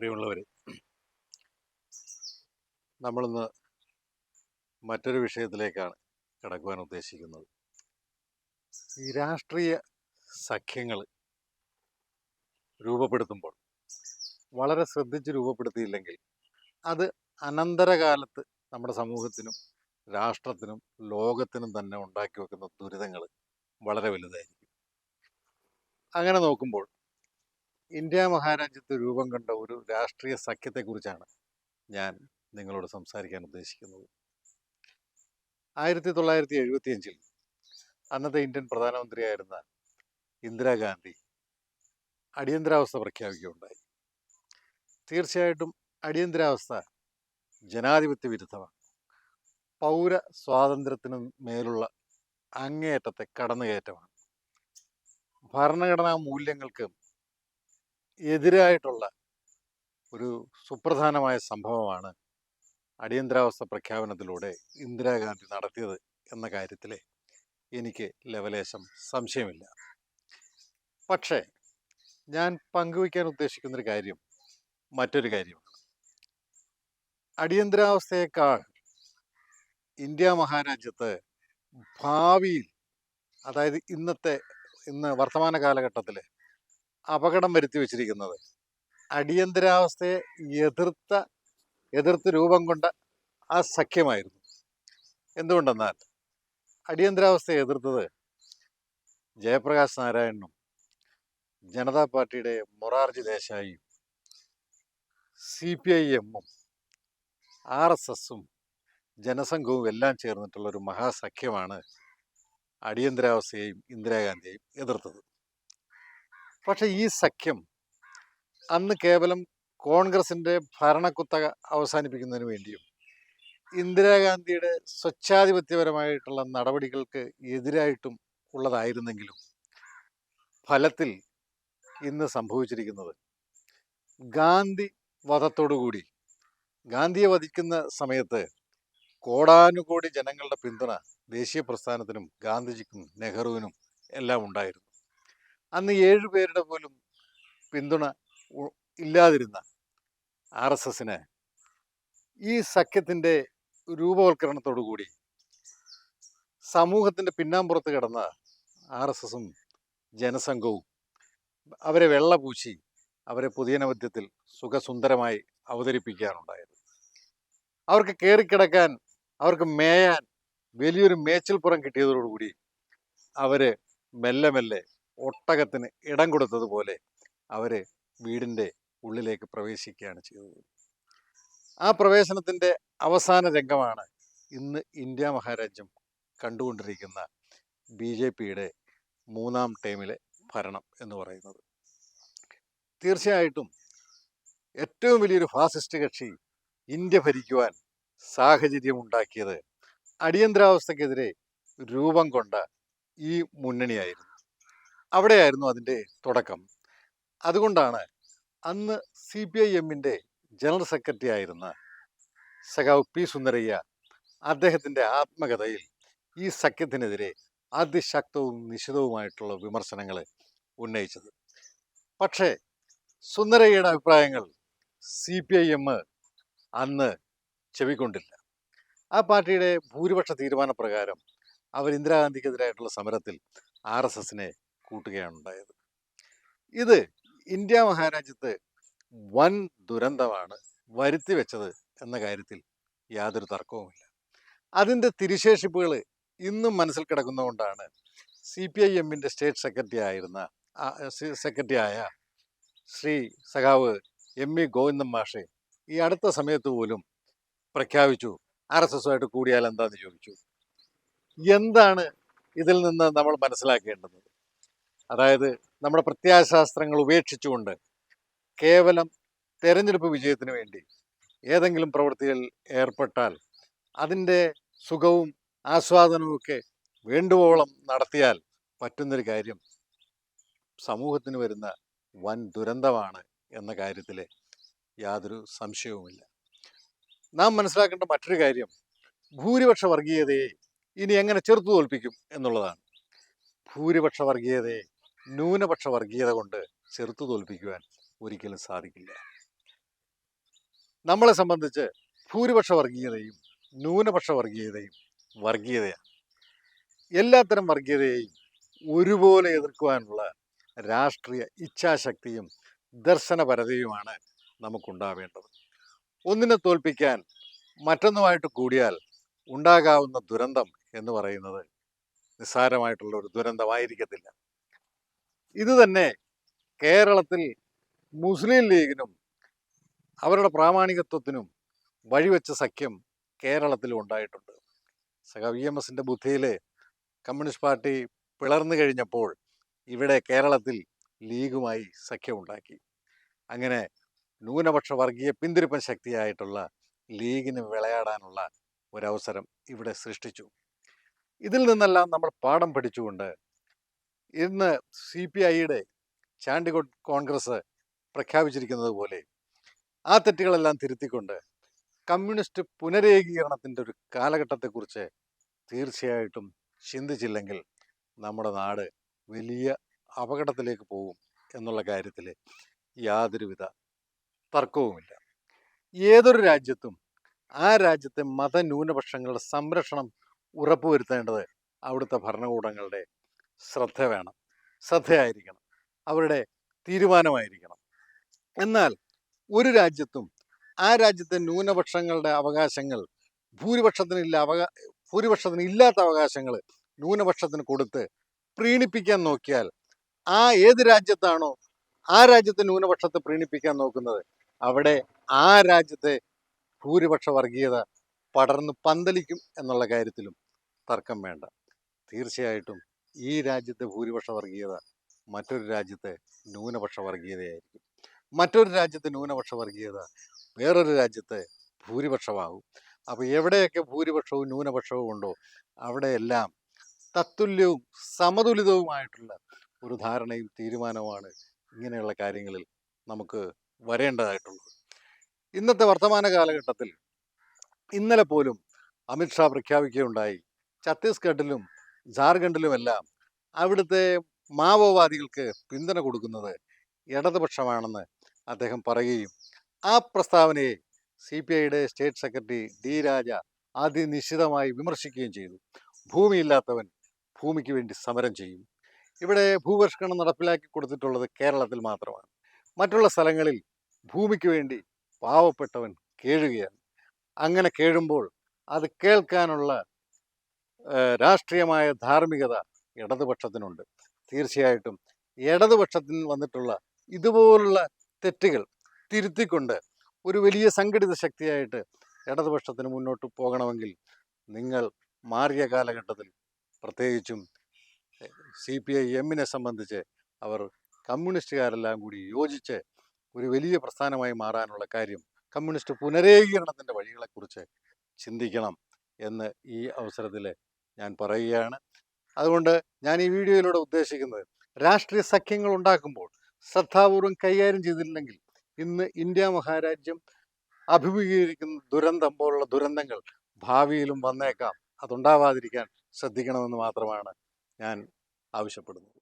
പ്രിയമുള്ളവരെ നമ്മളിന്ന് മറ്റൊരു വിഷയത്തിലേക്കാണ് കിടക്കുവാൻ ഉദ്ദേശിക്കുന്നത്. ഈ രാഷ്ട്രീയ സഖ്യങ്ങൾ രൂപപ്പെടുത്തുമ്പോൾ വളരെ ശ്രദ്ധിച്ച് രൂപപ്പെടുത്തിയില്ലെങ്കിൽ അത് അനന്തരകാലത്ത് നമ്മുടെ സമൂഹത്തിനും രാഷ്ട്രത്തിനും ലോകത്തിനും തന്നെ ഉണ്ടാക്കി വെക്കുന്ന ദുരിതങ്ങൾ വളരെ വലുതായിരിക്കും. അങ്ങനെ നോക്കുമ്പോൾ ഇന്ത്യ മഹാരാജ്യത്ത് രൂപം കണ്ട ഒരു രാഷ്ട്രീയ സഖ്യത്തെക്കുറിച്ചാണ് ഞാൻ നിങ്ങളോട് സംസാരിക്കാൻ ഉദ്ദേശിക്കുന്നത്. ആയിരത്തി തൊള്ളായിരത്തി എഴുപത്തിയഞ്ചിൽ അന്നത്തെ ഇന്ത്യൻ പ്രധാനമന്ത്രിയായിരുന്ന ഇന്ദിരാഗാന്ധി അടിയന്തരാവസ്ഥ പ്രഖ്യാപിക്കുകയുണ്ടായി. തീർച്ചയായിട്ടും അടിയന്തരാവസ്ഥ ജനാധിപത്യ വിരുദ്ധമാണ്. പൗര സ്വാതന്ത്ര്യത്തിന് മേലുള്ള അങ്ങേയറ്റത്തെ കടന്നുകയറ്റമാണ്. ഭരണഘടനാ മൂല്യങ്ങൾക്ക് എതിരായിട്ടുള്ള ഒരു സുപ്രധാനമായ സംഭവമാണ് അടിയന്തരാവസ്ഥ പ്രഖ്യാപനത്തിലൂടെ ഇന്ദിരാഗാന്ധി നടത്തിയത് എന്ന കാര്യത്തിൽ എനിക്ക് ലവലേശം സംശയമില്ല. പക്ഷേ ഞാൻ പങ്കുവയ്ക്കാൻ ഉദ്ദേശിക്കുന്നൊരു കാര്യം മറ്റൊരു കാര്യമാണ്. അടിയന്തരാവസ്ഥയേക്കാൾ ഇന്ത്യ മഹാരാജ്യത്ത് ഭാവിയിൽ അതായത് ഇന്നത്തെ ഇന്ന് വർത്തമാന കാലഘട്ടത്തിൽ അപകടം വരുത്തി വച്ചിരിക്കുന്നത്. അടിയന്തരാവസ്ഥയെ എതിർത്ത എതിർത്ത് രൂപം കൊണ്ട ആ സഖ്യമായിരുന്നു. എന്തുകൊണ്ടെന്നാൽ അടിയന്തരാവസ്ഥയെ എതിർത്തത് ജയപ്രകാശ് നാരായണനും ജനതാ പാർട്ടിയുടെ മൊറാർജി ദേശായിയും സി പി ഐ എമ്മും ആർ എസ് എസും ജനസംഘവും എല്ലാം ചേർന്നിട്ടുള്ള ഒരു മഹാസഖ്യമാണ് അടിയന്തരാവസ്ഥയെയും ഇന്ദിരാഗാന്ധിയെയും എതിർത്തത്. പക്ഷെ ഈ സഖ്യം അന്ന് കേവലം കോൺഗ്രസിന്റെ ഭരണക്കുത്ത അവസാനിപ്പിക്കുന്നതിന് വേണ്ടിയും ഇന്ദിരാഗാന്ധിയുടെ സ്വച്ഛാധിപത്യപരമായിട്ടുള്ള നടപടികൾക്ക് എതിരായിട്ടും ഉള്ളതായിരുന്നെങ്കിലും ഫലത്തിൽ ഇന്ന് സംഭവിച്ചിരിക്കുന്നത് ഗാന്ധി വധത്തോടുകൂടി ഗാന്ധിയെ വധിക്കുന്ന സമയത്ത് കോടാനുകോടി ജനങ്ങളുടെ പിന്തുണ ദേശീയ പ്രസ്ഥാനത്തിനും ഗാന്ധിജിക്കും നെഹ്റുവിനും എല്ലാം ഉണ്ടായിരുന്നു. അന്ന് ഏഴു പേരുടെ പോലും പിന്തുണ ഇല്ലാതിരുന്ന ആർ എസ് എസിന് ഈ സഖ്യത്തിന്റെ രൂപവൽക്കരണത്തോടുകൂടി സമൂഹത്തിന്റെ പിന്നാമ്പുറത്ത് കിടന്ന ആർ എസ് എസും ജനസംഘവും അവരെ വെള്ളപൂശി അവരെ പുതിയനവധ്യത്തിൽ സുഖസുന്ദരമായി അവതരിപ്പിക്കാനുണ്ടായത്. അവർക്ക് കയറിക്കിടക്കാൻ അവർക്ക് മേയാൻ വലിയൊരു മേച്ചിൽപ്പുറം കിട്ടിയതോടുകൂടി അവർ മെല്ലെ മെല്ലെ ഒട്ടകത്തിന് ഇടം കൊടുത്തതുപോലെ അവർ വീടിന്റെ ഉള്ളിലേക്ക് പ്രവേശിക്കുകയാണ് ചെയ്തത്. ആ പ്രവേശനത്തിന്റെ അവസാന രംഗമാണ് ഇന്ന് ഇന്ത്യ മഹാരാജ്യം കണ്ടുകൊണ്ടിരിക്കുന്ന ബി ജെ പിയുടെ മൂന്നാം ടൈമിലെ ഭരണം എന്ന് പറയുന്നത്. തീർച്ചയായിട്ടും ഏറ്റവും വലിയൊരു ഫാസിസ്റ്റ് കക്ഷി ഇന്ത്യ ഭരിക്കുവാൻ സാഹചര്യം ഉണ്ടാക്കിയത് അടിയന്തരാവസ്ഥക്കെതിരെ രൂപം കൊണ്ട ഈ മുന്നണിയായിരുന്നു. അവിടെയായിരുന്നു അതിന്റെ തുടക്കം. അതുകൊണ്ടാണ് അന്ന് സി പി ഐ എമ്മിന്റെ ജനറൽ സെക്രട്ടറി ആയിരുന്ന സഖാവ് പി സുന്ദരയ്യ അദ്ദേഹത്തിന്റെ ആത്മകഥയിൽ ഈ സഖ്യത്തിനെതിരെ അതിശക്തവും നിശിതവുമായിട്ടുള്ള വിമർശനങ്ങൾ ഉന്നയിച്ചത്. പക്ഷേ സുന്ദരയ്യയുടെ അഭിപ്രായങ്ങൾ സി പി ഐ എം അന്ന് ചെവിക്കൊണ്ടില്ല. ആ പാർട്ടിയുടെ ഭൂരിപക്ഷ തീരുമാനപ്രകാരം അവർ ഇന്ദിരാഗാന്ധിക്കെതിരായിട്ടുള്ള സമരത്തിൽ ആർ എസ് എസിനെ കൂട്ടുകയാണ് ഉണ്ടായത് ഇത് ഇന്ത്യ മഹാരാജ്യത്ത് വൻ ദുരന്തമാണ് വരുത്തി വെച്ചത് എന്ന കാര്യത്തിൽ യാതൊരു തർക്കവുമില്ല. അതിന്റെ തിരിശേഷിപ്പുകൾ ഇന്നും മനസ്സിൽ കിടക്കുന്നതുകൊണ്ടാണ് സി പി ഐ എമ്മിന്റെ സ്റ്റേറ്റ് സെക്രട്ടറി ആയിരുന്ന സെക്രട്ടറി ആയ ശ്രീ സഖാവ് എം ഇ ഗോവിന്ദൻ മാഷെ ഈ അടുത്ത സമയത്ത് പോലും പ്രഖ്യാപിച്ചു ആർ എസ് എസുമായിട്ട് കൂടിയാൽ എന്താന്ന് ചോദിച്ചു. എന്താണ് ഇതിൽ നിന്ന് നമ്മൾ മനസ്സിലാക്കേണ്ടത്? അതായത് നമ്മുടെ പ്രത്യാശാസ്ത്രങ്ങൾ ഉപേക്ഷിച്ചുകൊണ്ട് കേവലം തെരഞ്ഞെടുപ്പ് വിജയത്തിന് വേണ്ടി ഏതെങ്കിലും പ്രവൃത്തിയിൽ ഏർപ്പെട്ടാൽ അതിന്റെ സുഖവും ആസ്വാദനവും ഒക്കെ വേണ്ടുവോളം നടത്തിയാൽ പറ്റുന്നൊരു കാര്യം സമൂഹത്തിന് വരുന്ന വൻ ദുരന്തമാണ് എന്ന കാര്യത്തിൽ യാതൊരു സംശയവുമില്ല. നാം മനസ്സിലാക്കേണ്ട മറ്റൊരു കാര്യം ഭൂരിപക്ഷ വർഗീയതയെ ഇനി എങ്ങനെ ചെറുത്തു തോൽപ്പിക്കും എന്നുള്ളതാണ്. ഭൂരിപക്ഷ വർഗീയതയെ ന്യൂനപക്ഷ വർഗീയത കൊണ്ട് ചെറുത്തു തോൽപ്പിക്കുവാൻ ഒരിക്കലും സാധിക്കില്ല. നമ്മളെ സംബന്ധിച്ച് ഭൂരിപക്ഷ വർഗീയതയും ന്യൂനപക്ഷ വർഗീയതയും വർഗീയതയാണ്. എല്ലാത്തരം വർഗീയതയെയും ഒരുപോലെ എതിർക്കുവാനുള്ള രാഷ്ട്രീയ ഇച്ഛാശക്തിയും ദർശനപരതയുമാണ് നമുക്കുണ്ടാവേണ്ടത്. ഒന്നിനെ തോൽപ്പിക്കാൻ മറ്റൊന്നുമായിട്ട് കൂടിയാൽ ഉണ്ടാകാവുന്ന ദുരന്തം എന്ന് പറയുന്നത് നിസ്സാരമായിട്ടുള്ള ഒരു ദുരന്തമായിരിക്കത്തില്ല. ഇത് തന്നെ കേരളത്തിൽ മുസ്ലിം ലീഗിനും അവരുടെ പ്രാമാണികത്വത്തിനും വഴിവെച്ച സഖ്യം കേരളത്തിലും ഉണ്ടായിട്ടുണ്ട്. സഖ വി എം എസിന്റെ ബുദ്ധിയിൽ കമ്മ്യൂണിസ്റ്റ് പാർട്ടി പിളർന്നു കഴിഞ്ഞപ്പോൾ ഇവിടെ കേരളത്തിൽ ലീഗുമായി സഖ്യമുണ്ടാക്കി അങ്ങനെ ന്യൂനപക്ഷ വർഗീയ പിന്തിരിപ്പൻ ശക്തിയായിട്ടുള്ള ലീഗിന് വിളയാടാനുള്ള ഒരവസരം ഇവിടെ സൃഷ്ടിച്ചു. ഇതിൽ നിന്നെല്ലാം നമ്മൾ പാഠം പഠിച്ചുകൊണ്ട് ഇന്ന് സി പി ഐയുടെ ചാണ്ടിക്കോട്ട് കോൺഗ്രസ് പ്രഖ്യാപിച്ചിരിക്കുന്നത് പോലെ ആ തെറ്റുകളെല്ലാം തിരുത്തിക്കൊണ്ട് കമ്മ്യൂണിസ്റ്റ് പുനരേകീകരണത്തിന്റെ ഒരു കാലഘട്ടത്തെക്കുറിച്ച് തീർച്ചയായിട്ടും ചിന്തിച്ചില്ലെങ്കിൽ നമ്മുടെ നാട് വലിയ അപകടത്തിലേക്ക് പോകും എന്നുള്ള കാര്യത്തിൽ യാതൊരുവിധ തർക്കവുമില്ല. ഏതൊരു രാജ്യത്തും ആ രാജ്യത്തെ മതന്യൂനപക്ഷങ്ങളുടെ സംരക്ഷണം ഉറപ്പുവരുത്തേണ്ടത് അവിടുത്തെ ഭരണകൂടങ്ങളുടെ ശ്രദ്ധ വേണം. ശ്രദ്ധയായിരിക്കണം. അവരുടെ തീരുമാനമായിരിക്കണം. എന്നാൽ ഒരു രാജ്യത്തും ആ രാജ്യത്തെ ന്യൂനപക്ഷങ്ങളുടെ അവകാശങ്ങൾ ഭൂരിപക്ഷത്തിനില്ല അവകാ ഭൂരിപക്ഷത്തിന് ഇല്ലാത്ത അവകാശങ്ങൾ ന്യൂനപക്ഷത്തിന് കൊടുത്ത് പ്രീണിപ്പിക്കാൻ നോക്കിയാൽ ആ ഏത് രാജ്യത്താണോ ആ രാജ്യത്തെ ന്യൂനപക്ഷത്തെ പ്രീണിപ്പിക്കാൻ നോക്കുന്നത് അവിടെ ആ രാജ്യത്തെ ഭൂരിപക്ഷ വർഗീയത പടർന്ന് പന്തലിക്കും എന്നുള്ള കാര്യത്തിലും തർക്കം വേണ്ട. തീർച്ചയായിട്ടും ഈ രാജ്യത്തെ ഭൂരിപക്ഷ വർഗീയത മറ്റൊരു രാജ്യത്തെ ന്യൂനപക്ഷ വർഗീയതയായിരിക്കും മറ്റൊരു രാജ്യത്തെ ന്യൂനപക്ഷ വർഗീയത വേറൊരു രാജ്യത്തെ ഭൂരിപക്ഷമാകും. അപ്പോൾ എവിടെയൊക്കെ ഭൂരിപക്ഷവും ന്യൂനപക്ഷവും ഉണ്ടോ അവിടെയെല്ലാം തത്തുല്യവും സമതുലിതവുമായിട്ടുള്ള ഒരു ധാരണയും തീരുമാനവുമാണ് ഇങ്ങനെയുള്ള കാര്യങ്ങളിൽ നമുക്ക് വരേണ്ടതായിട്ടുള്ളത്. ഇന്നത്തെ വർത്തമാന കാലഘട്ടത്തിൽ ഇന്നലെ പോലും അമിത്ഷാ പ്രഖ്യാപിക്കുകയുണ്ടായി. ഛത്തീസ്ഗഡിലും ജാർഖണ്ഡിലുമെല്ലാം അവിടുത്തെ മാവോവാദികൾക്ക് പിന്തുണ കൊടുക്കുന്നത് ഇടതുപക്ഷമാണെന്ന് അദ്ദേഹം പറയുകയും ആ പ്രസ്താവനയെ സി പി ഐയുടെ സ്റ്റേറ്റ് സെക്രട്ടറി ഡി രാജ അതിനിശ്ചിതമായി വിമർശിക്കുകയും ചെയ്തു. ഭൂമിയില്ലാത്തവൻ ഭൂമിക്ക് വേണ്ടി സമരം ചെയ്യും. ഇവിടെ ഭൂപരിഷ്കരണം നടപ്പിലാക്കി കൊടുത്തിട്ടുള്ളത് കേരളത്തിൽ മാത്രമാണ്. മറ്റുള്ള സ്ഥലങ്ങളിൽ ഭൂമിക്ക് വേണ്ടി പാവപ്പെട്ടവൻ കേഴുകയാണ്. അങ്ങനെ കേഴുമ്പോൾ അത് കേൾക്കാനുള്ള രാഷ്ട്രീയമായ ധാർമ്മികത ഇടതുപക്ഷത്തിനുണ്ട്. തീർച്ചയായിട്ടും ഇടതുപക്ഷത്തിന് വന്നിട്ടുള്ള ഇതുപോലുള്ള തെറ്റുകൾ തിരുത്തിക്കൊണ്ട് ഒരു വലിയ സംഘടിത ശക്തിയായിട്ട് ഇടതുപക്ഷത്തിന് മുന്നോട്ട് പോകണമെങ്കിൽ നിങ്ങൾ മാറിയ കാലഘട്ടത്തിൽ പ്രത്യേകിച്ചും സി പി ഐ എമ്മിനെ സംബന്ധിച്ച് അവർ കമ്മ്യൂണിസ്റ്റുകാരെല്ലാം കൂടി യോജിച്ച് ഒരു വലിയ പ്രസ്ഥാനമായി മാറാനുള്ള കാര്യം കമ്മ്യൂണിസ്റ്റ് പുനരേകീകരണത്തിന്റെ വഴികളെക്കുറിച്ച് ചിന്തിക്കണം എന്ന് ഈ അവസരത്തിൽ ഞാൻ പറയുകയാണ്. അതുകൊണ്ട് ഞാൻ ഈ വീഡിയോയിലൂടെ ഉദ്ദേശിക്കുന്നത് രാഷ്ട്രീയ സഖ്യങ്ങൾ ഉണ്ടാക്കുമ്പോൾ ശ്രദ്ധാപൂർവം കൈകാര്യം ചെയ്തില്ലെങ്കിൽ ഇന്ന് ഇന്ത്യ മഹാരാജ്യം അഭിമുഖീകരിക്കുന്ന ദുരന്തം പോലുള്ള ദുരന്തങ്ങൾ ഭാവിയിലും വന്നേക്കാം. അതുണ്ടാവാതിരിക്കാൻ ശ്രദ്ധിക്കണമെന്ന് മാത്രമാണ് ഞാൻ ആവശ്യപ്പെടുന്നത്.